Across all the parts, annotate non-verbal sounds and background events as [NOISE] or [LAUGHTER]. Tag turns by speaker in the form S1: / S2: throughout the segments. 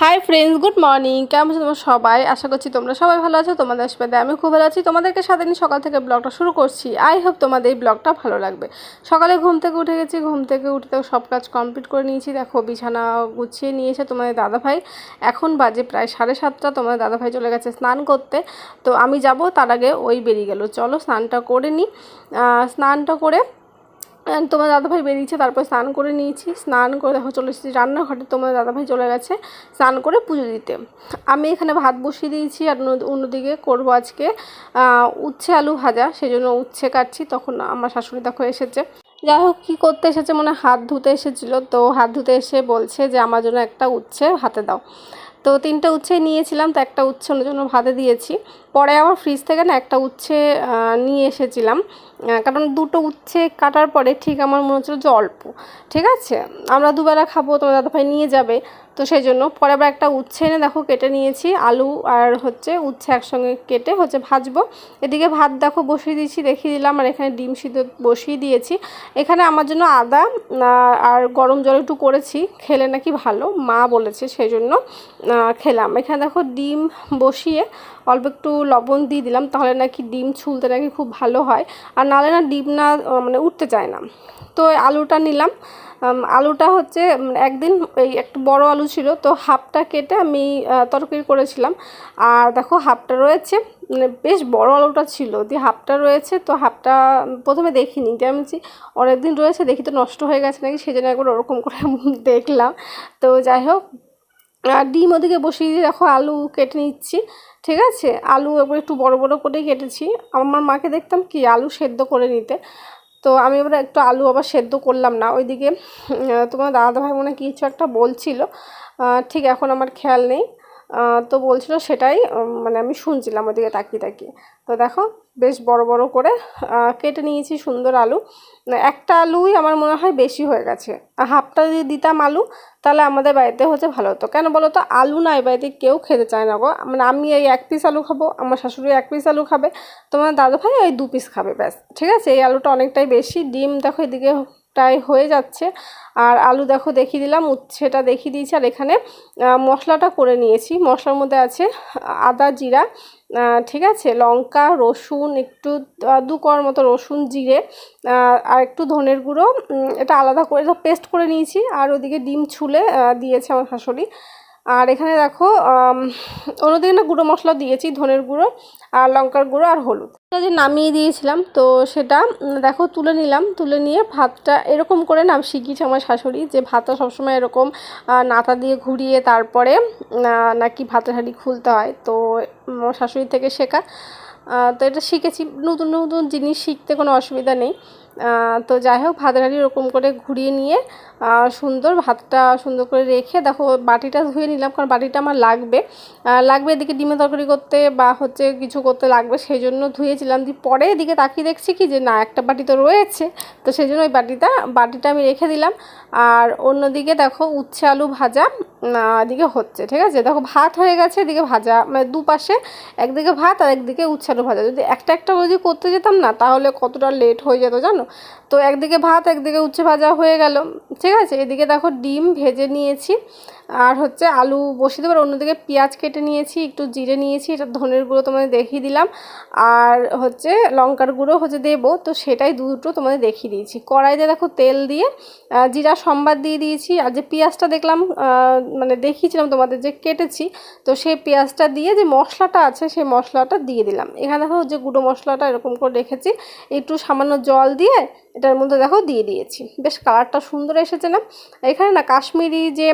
S1: Hi friends good morning কেমন আছো তোমরা সবাই? আশা করছি তোমরা সবাই ভালো আছো, তোমাদের আশীর্বাদে আমি খুব ভালো আছি। তোমাদেরকে সাথে নিয়ে সকাল থেকে ব্লগটা শুরু করছি। আই হোপ তোমাদের এই ব্লগটা ভালো লাগবে। সকালে ঘুম থেকে উঠে গেছি, ঘুম থেকে উঠে তো সব কাজ কমপ্লিট করে নিয়েছি। দেখো, বিছানা গুছিয়ে নিয়েছে তোমাদের দাদাভাই, এখন বাজে প্রায় সাড়ে সাতটা, তোমাদের দাদাভাই চলে গেছে স্নান করতে। তো আমি যাব, তার আগে ওই বেরিয়ে গেল। চলো স্নানটা করে নিই স্নানটা করে তোমার দাদাভাই বেরিয়েছে, তারপর স্নান করে নিয়েছি। স্নান করে দেখো চলে এসেছি রান্নাঘরে, তোমার দাদাভাই চলে গেছে স্নান করে পুজো দিতে। আমি এখানে ভাত বসিয়ে দিয়েছি আর অন্যদিকে করব আজকে উচ্ছে আলু ভাজা সেই জন্য উচ্ছে কাটছি, তখন আমার শাশুড়ি দেখো এসেছে। যাই হোক, কী করতে এসেছে মানে হাত ধুতে এসেছিল, তো হাত ধুতে এসে বলছে যে আমার জন্য একটা উচ্ছে হাতে দাও। তো তিনটে উচ্ছে নিয়েছিলাম, তো একটা উচ্ছে ওনার জন্য ভাতে দিয়েছি। পরে আবার ফ্রিজ থেকে না একটা উচ্ছে নিয়ে এসেছিলাম। কারণ দুটো উচ্ছে কাটার পরে ঠিক আমার মনে হচ্ছিল যে অল্প। ঠিক আছে? আমরা দুবেলা খাব, তোমার দাদাভাই নিয়ে যাবে। তো সেই জন্য পরে আবার একটা উচ্ছে এনে দেখো কেটে নিয়েছি, আলু আর হচ্ছে উচ্ছে একসঙ্গে কেটে হচ্ছে ভাজবো। এদিকে ভাত দেখো বসিয়ে দিয়েছি, দেখিয়ে দিলাম, আর এখানে ডিম সিদ্ধ বসিয়ে দিয়েছি। এখানে আমার জন্য আদা আর গরম জল একটু করেছি, খেলে নাকি ভালো, মা বলেছে সেই জন্য খেলাম। এখানে দেখো ডিম বসিয়ে অল্প একটু লবণ দিয়ে দিলাম, তাহলে নাকি ডিম ছুলতে নাকি খুব ভালো হয়। আর নাহলে না ডিম না মানে উঠতে চায় না। তো আলুটা নিলাম। আলুটা হচ্ছে একদিন এই একটু বড় আলু ছিল, তো হাফটা কেটে আমি তরকারি করেছিলাম। আর দেখো হাফটা রয়েছে মানে বেশ বড় আলুটা ছিল, দিয়ে হাফটা রয়েছে, তো হাফটা প্রথমে দেখিনি। দিয়ে আমি অনেকদিন রয়েছে, দেখি তো নষ্ট হয়ে গেছে নাকি সেই জন্য একবার ওরকম করে দেখলাম। তো যাই হোক আর ডিম ওদিকে বসিয়ে দিয়ে দেখো আলু কেটে নিচ্ছি, ঠিক আছে? আলু এবার একটু বড় বড় করে কেটেছি। আমার মাকে দেখতাম কি আলু সেদ্ধ করে নিতে। তো আমি এবার একটু আলু আবার সেদ্ধ করলাম না। ওইদিকে তোমার দাদা ভাই মনে কিছু একটা বলছিল। ঠিক এখন আমার খেয়াল নেই। তো বলছিল সেটাই মানে আমি শুনছিলাম ওদিকে তাকিয়ে তাকিয়ে। তো দেখো, বেশ বড় বড় করে কেটে নিয়েছি সুন্দর আলু। একটা আলুই আমার মনে হয় বেশি হয়ে গেছে। হাফটা যদি দিতাম আলু, তাহলে আমাদের বাড়িতে হচ্ছে ভালো হতো। কেন বলো তো? আলু না, এই বাড়িতে কেউ খেতে চায় না গো। মানে আমি এই এক পিস আলু খাব, আমার শাশুড়ি এক পিস আলু খাবে, তোমার দাদু ভাই ওই দু পিস খাবে, ব্যাস। ঠিক আছে? এই আলুটা অনেকটাই বেশি। ডিম দেখো এদিকে প্রায় হয়ে যাচ্ছে। আর আলু দেখো দেখিয়ে দিলাম, উচ্ছেটা দেখিয়ে দিয়েছি। আর এখানে মশলাটা করে নিয়েছি। মশলার মধ্যে আছে আদা জিরা ঠিক আছে? লঙ্কা, রসুন, একটু দু কোয়ার মতো রসুন, জিরে আর একটু ধনের গুঁড়ো। এটা আলাদা করে পেস্ট করে নিয়েছি। আর ওদিকে ডিম ছুলে দিয়েছে আমার শাশুড়ি। আর এখানে দেখো অন্যদিকে না গুঁড়ো মশলা দিয়েছি, ধনের গুঁড়ো আর লঙ্কার গুঁড়ো আর হলুদ। যে নামিয়ে দিয়েছিলাম, তো সেটা দেখো তুলে নিলাম, তুলে নিয়ে ভাতটা এরকম করে নাম শিখিয়েছে আমার শাশুড়ি যে ভাতটা সবসময় এরকম নাতা দিয়ে ঘুরিয়ে তারপরে নাকি ভাতের হাঁড়ি খুলতে হয়, তো আমার শাশুড়ি থেকে শেখা। তো এটা শিখেছি, নতুন নতুন জিনিস শিখতে কোনো অসুবিধা নেই। তো যাই হোক, ভাত হাঁড়ি ওরকম করে ঘুরিয়ে নিয়ে সুন্দর ভাতটা সুন্দর করে রেখে, দেখো বাটিটা ধুয়ে নিলাম, কারণ বাটিটা আমার লাগবে। লাগবে এদিকে ডিমের তরকারি করতে বা হচ্ছে কিছু করতে লাগবে সেই জন্য ধুয়েছিলাম। দিয়ে পরে এদিকে তাকিয়ে দেখছি কি যে, না, একটা বাটি তো রয়েছে। তো সেই জন্য ওই বাটিটা বাটিটা আমি রেখে দিলাম। আর অন্যদিকে দেখো উচ্ছে আলু ভাজা এদিকে হচ্ছে, ঠিক আছে? দেখো ভাত হয়ে গেছে, এদিকে ভাজা মানে দুপাশে একদিকে ভাত আর একদিকে উচ্ছে আলু ভাজা। যদি একটা একটা যদি করতে যেতাম না, তাহলে কতটা লেট হয়ে যেত জানো? তো একদিকে ভাত, একদিকে উচ্ছে ভাজা হয়ে গেল। ঠিক আছে, এদিকে দেখো ডিম ভেজে নিয়েছি। আর হচ্ছে আলু বসিয়ে দেবার অন্যদিকে পেঁয়াজ কেটে নিয়েছি, একটু জিরে নিয়েছি, এটা ধনের গুঁড়ো তোমাদের দেখিয়ে দিলাম। আর হচ্ছে লঙ্কার গুঁড়ো হচ্ছে দেবো, তো সেটাই দুটো তোমাদের দেখিয়ে দিয়েছি। কড়াইতে দেখো তেল দিয়ে জিরা সম্বাদ দিয়ে দিয়েছি, আর যে পেঁয়াজটা দেখলাম মানে দেখিয়েছিলাম তোমাদের যে কেটেছি, তো সেই পেঁয়াজটা দিয়ে যে মশলাটা আছে, সেই মশলাটা দিয়ে দিলাম। এখানে দেখো যে গুঁড়ো মশলাটা এরকম করে রেখেছি, একটু সামান্য জল দিয়ে এটার মধ্যে দেখো দিয়ে দিয়েছি। বেশ কালারটা সুন্দর এসেছে না? এখানে না কাশ্মীরি যে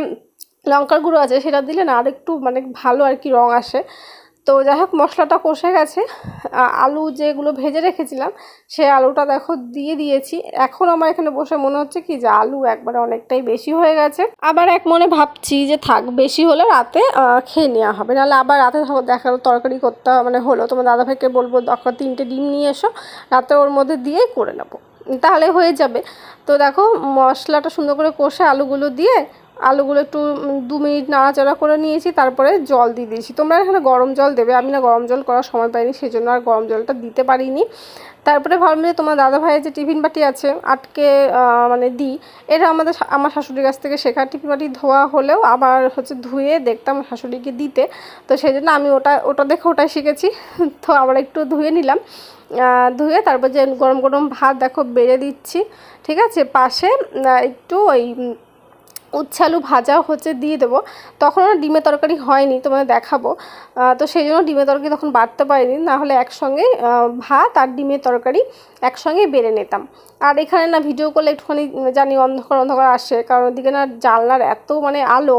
S1: লঙ্কার গুঁড়ো আছে, সেটা দিলে না আরেকটু মানে ভালো আর কি রং আসে। তো যাই হোক, মশলাটা কষে গেছে। আলু যেগুলো ভেজে রেখেছিলাম, সে আলুটা দেখো দিয়ে দিয়েছি। এখন আমার এখানে বসে মনে হচ্ছে কি যে আলু একবারে অনেকটাই বেশি হয়ে গেছে। আবার এক মনে ভাবছি যে থাক, বেশি হলে রাতে খেয়ে নেওয়া হবে। নাহলে আবার রাতে দেখা গেলো তরকারি করতে মানে হলো। তোমার দাদা ভাইকে বলব দরকার তিনটে ডিম নিয়ে এসো, রাতে ওর মধ্যে দিয়েই করে নেব। তাহলে হয়ে যাবে। তো দেখো, মশলাটা সুন্দর করে কষে আলুগুলো দিয়ে আলুগুলো একটু দু মিনিট নাড়াচাড়া করে নিয়েছি, তারপরে জল দিয়ে দিয়েছি। তোমরা এখানে গরম জল দেবে, আমি না গরম জল করার সময় পাইনি সেই জন্য আর গরম জলটা দিতে পারিনি। তারপরে ভাবলাম যে তোমার দাদা ভাইয়ের যে টিফিন বাটি আছে, আটকে মানে দিই, এটা আমাদের আমার শাশুড়ির কাছ থেকে শেখা। টিফিন বাটি ধোয়া হলেও আবার হচ্ছে ধুয়ে দেখতাম শাশুড়িকে দিতে, তো সেই জন্য আমি ওটা ওটা দেখে ওটাই শিখেছি। [LAUGHS] তো আবার একটু ধুয়ে নিলাম। ধুয়ে তারপর যে গরম গরম ভাত দেখো, বেড়ে দিচ্ছি, ঠিক আছে? পাশে একটু ওই উম, উচ্ছে আলু ভাজা হচ্ছে দিয়ে দেবো। তখন ডিমের তরকারি হয়নি তোমাকে দেখাবো। তো সেই জন্য ডিমের তরকারি তখন বাড়তে পারিনি। নাহলে একসঙ্গে ভাত আর ডিমের তরকারি একসঙ্গে বেড়ে নিতাম। আর এখানে না ভিডিও করলে একটুখানি জানি অন্ধকার অন্ধকার আসে। কারণ ওদিকে না জানলার এত মানে আলো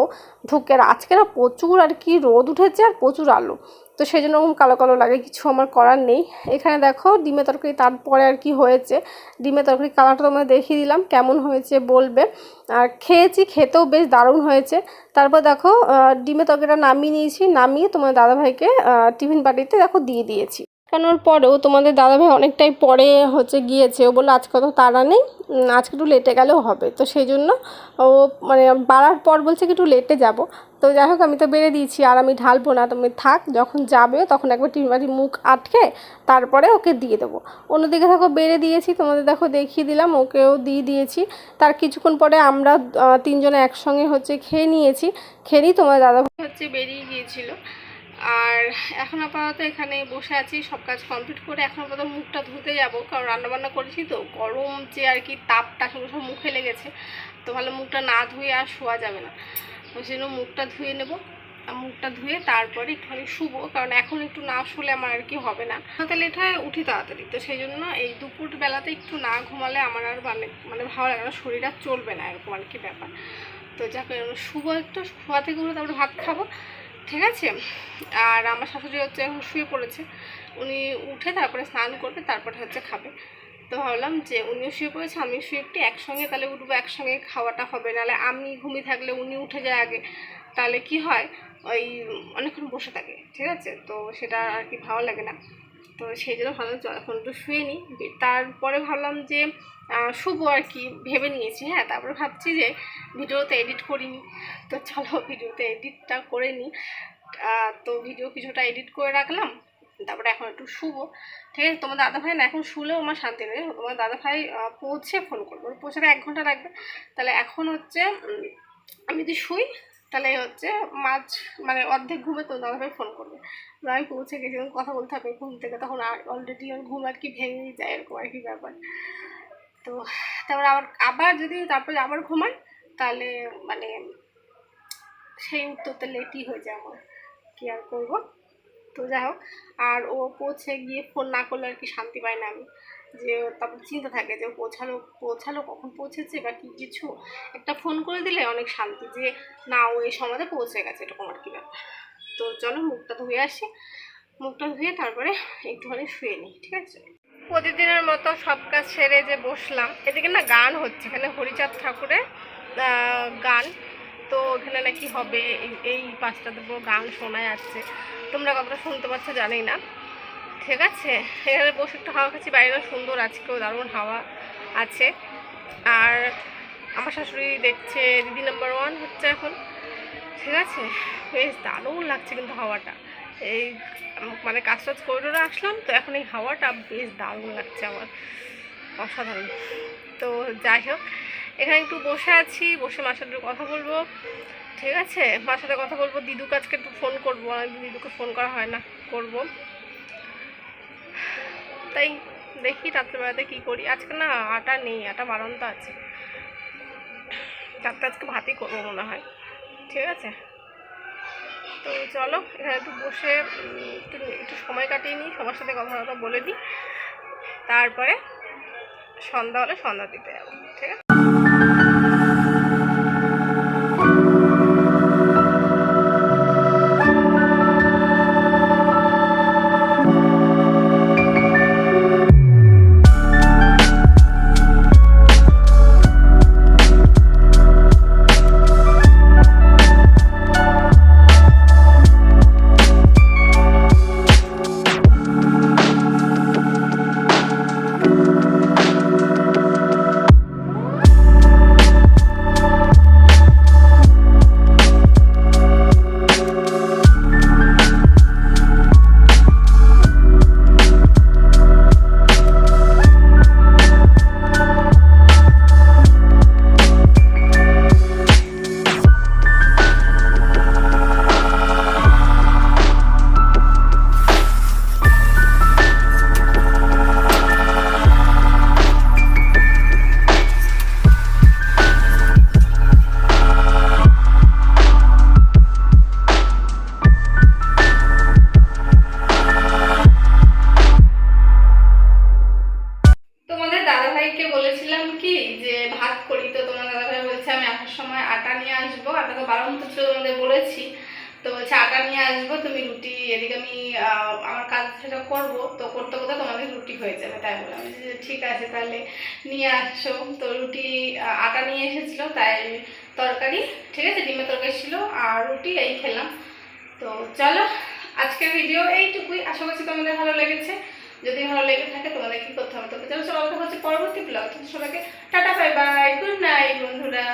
S1: ঢুকে আর আজকে না প্রচুর আর কি রোদ উঠেছে আর প্রচুর আলো। তো সেই জন্য ওরকম কালো কালো লাগে, কিছু আমার করার নেই। এখানে দেখো ডিমের তরকারি তারপরে আর কি হয়েছে। ডিমের তরকারি কালারটা তোমাদের দেখিয়ে দিলাম, কেমন হয়েছে বলবে। আর খেয়েছি, খেতেও বেশ দারুণ হয়েছে। তারপর দেখো ডিমের তরকারিটা নামিয়ে নিয়েছি, নামিয়ে তোমার দাদাভাইকে টিফিন বাটিতে দেখো দিয়ে দিয়েছি। কেনর পরেও তোমাদের দাদাভাই অনেকটাই পরে হচ্ছে গিয়েছে। ও বলল, আজকে তো তাড়া নেই আজকে একটু লেটে গেলেও হবে। তো সেই জন্য ও মানে বাড়ার পর বলছে কি, একটু লেটে যাব। তো যাই হোক, আমি তো বেড়ে দিয়েছি আর আমি ঢালবো না। তুমি থাক, যখন যাবে তখন একবার বাটির মুখ আটকে তারপরে ওকে দিয়ে দেবো। অন্যদিকে দেখো, বেড়ে দিয়েছি, তোমাদের দেখো দেখিয়ে দিলাম, ওকেও দিয়ে দিয়েছি। তার কিছুক্ষণ পরে আমরা তিনজনে একসঙ্গে হচ্ছে খেয়ে নিয়েছি। খেয়ে নিয়ে তোমার দাদা হচ্ছে বেরিয়ে গিয়েছিল। আর এখন আপাতত এখানে বসে আছি, সব কাজ কমপ্লিট করে এখন আপাতত মুখটা ধুতে যাব, কারণ রান্নাবান্না করেছি তো, গরম যে আর কি তাপটা সেগুলো সব মুখে লেগেছে, তো ভালো মুখটা না ধুয়ে আর শোয়া যাবে না। তো সেই জন্য মুখটা ধুয়ে নেব মুখটা ধুয়ে তারপরে একটুখানি শুবো, কারণ এখন একটু না শুলে আমার আর কি হবে না। হাতে লেট হয়, উঠি তাড়াতাড়ি, তো সেই জন্য এই দুপুর বেলাতে একটু না ঘুমালে আমার আর মানে মানে ভালো লাগে না, শরীর আর চলবে না, এরকম আর কি ব্যাপার। তো যাকে শুভ একটু শোয়া থেকে উঠে তারপরে ভাত খাব ঠিক আছে? আর আমার শাশুড়ি হচ্ছে এখন শুয়ে পড়েছে। উনি উঠে তারপরে স্নান করবে, তারপরে হচ্ছে খাবে। তো ভাবলাম যে উনিও শুয়ে পড়েছে আমি শুয়ে একটু একসঙ্গে তাহলে উঠবো, একসঙ্গে খাওয়াটা হবে। নাহলে আমি ঘুমিয়ে থাকলে উনি উঠে যায় আগে। তাহলে কি হয়? ওই অনেকক্ষণ বসে থাকে, ঠিক আছে? তো সেটা আর কি ভালো লাগে না। তো সেই জন্য ভাবলাম চল এখন একটু শুয়ে নিই। তারপরে ভাবলাম যে শুবো আর কি, ভেবে নিয়েছি হ্যাঁ? তারপরে ভাবছি যে ভিডিওতে এডিট করিনি। তো চলো ভিডিওতে এডিটটা করে নিই। তো ভিডিও কিছুটা এডিট করে রাখলাম। তারপরে এখন একটু শুবো। ঠিক আছে? তোমার দাদা ভাই না এখন শুলেও আমার শান্তি নেই। তোমার দাদা ভাই পৌঁছে ফোন করব। পৌঁছাতে এক ঘণ্টা লাগবে। তাহলে এখন হচ্ছে আমি যদি শুই তাহলে হচ্ছে মাঝ মানে অর্ধেক ঘুমে তো দাদা ভাই ফোন করবে আমি পৌঁছে গেছি যখন কথা বলতে হবে ঘুম থেকে। তখন আর অলরেডি আমার ঘুম আর কি ভেঙেই যায়, এরকম আর কি ব্যাপার। তো তারপর আবার আবার যদি তারপরে আবার ঘুমাই তাহলে মানে সেই উত্তরটা লেটই হয়ে যায় আমার। কী আর করব? তো যাই হোক, আর ও পৌঁছে গিয়ে ফোন না করলে আর কি শান্তি পাই না আমি। যে তারপর চিন্তা থাকে যে পৌঁছালো পৌঁছালো, কখন পৌঁছেছে বা কি কিছু? একটা ফোন করে দিলে অনেক শান্তি যে, না, ও এই সময়তে পৌঁছে গেছে, এরকম আর কি ব্যাপার। তো চলো, মুখটা ধুয়ে আসি। মুখটা ধুয়ে তারপরে একটুখানি শুয়ে নিই, ঠিক আছে? প্রতিদিনের মতো সব কাজ সেরে যে বসলাম, এদিকে না গান হচ্ছে, এখানে হরিচাঁদ ঠাকুরের গান। তো এখানে নাকি হবে, এই- পাঁচটাতে পুরো গান শোনা যাচ্ছে। তোমরা কতটা শুনতে পাচ্ছ, জানি না। ঠিক আছে? এখানে বসে একটু হাওয়া খাচ্ছি বাইরে সুন্দর আজকেও দারুণ হাওয়া আছে। আর আমার শাশুড়ি দেখছে দিদি নাম্বার ওয়ান হচ্ছে এখন। ঠিক আছে? বেশ দারুণ লাগছে কিন্তু হাওয়াটা। এই মানে কাজ টাজ করে টোরে আসলাম, তো এখন এই হাওয়াটা বেশ দারুণ লাগছে আমার। অসাধারণ। তো যাই হোক, এখানে একটু বসে আছি, বসে মার সাথে কথা বলব। ঠিক আছে? মার সাথে কথা বলব, দিদুকে আজকে একটু ফোন করব। দিদুকে ফোন করা হয় না, করব। তাই দেখি রাত্রেবেলাতে কী করি। আজকে না আটা নেই, আটা বারণ তো আছে। রাত্রে আজকে ভাতই করব মনে হয়। ঠিক আছে? তো চলো, এখানে একটু বসে একটু একটু সময় কাটিয়ে নিই, সবার সাথে কথা কথা বলে দিই। তারপরে সন্ধ্যা হলে সন্ধ্যা দিতে যাব, ঠিক আছে? তো করতে করতে তোমাদের রুটি হয়ে যাবে। তাই বললাম যে ঠিক আছে, তাহলে নিয়ে আসছো তো রুটি আটা নিয়ে এসেছিল, তাই তরকারি, ঠিক আছে, ডিমের তরকারি ছিল আর রুটি, এই খেলাম। তো চলো, আজকের ভিডিও এইটুকুই। আশা করছি তোমাদের ভালো লেগেছে। যদি ভালো লেগে থাকে তোমাদের কি করতে হবে, তো চলো চলো হচ্ছে পরবর্তী ব্লগ সবাইকে tata bye bye good night বন্ধুরা।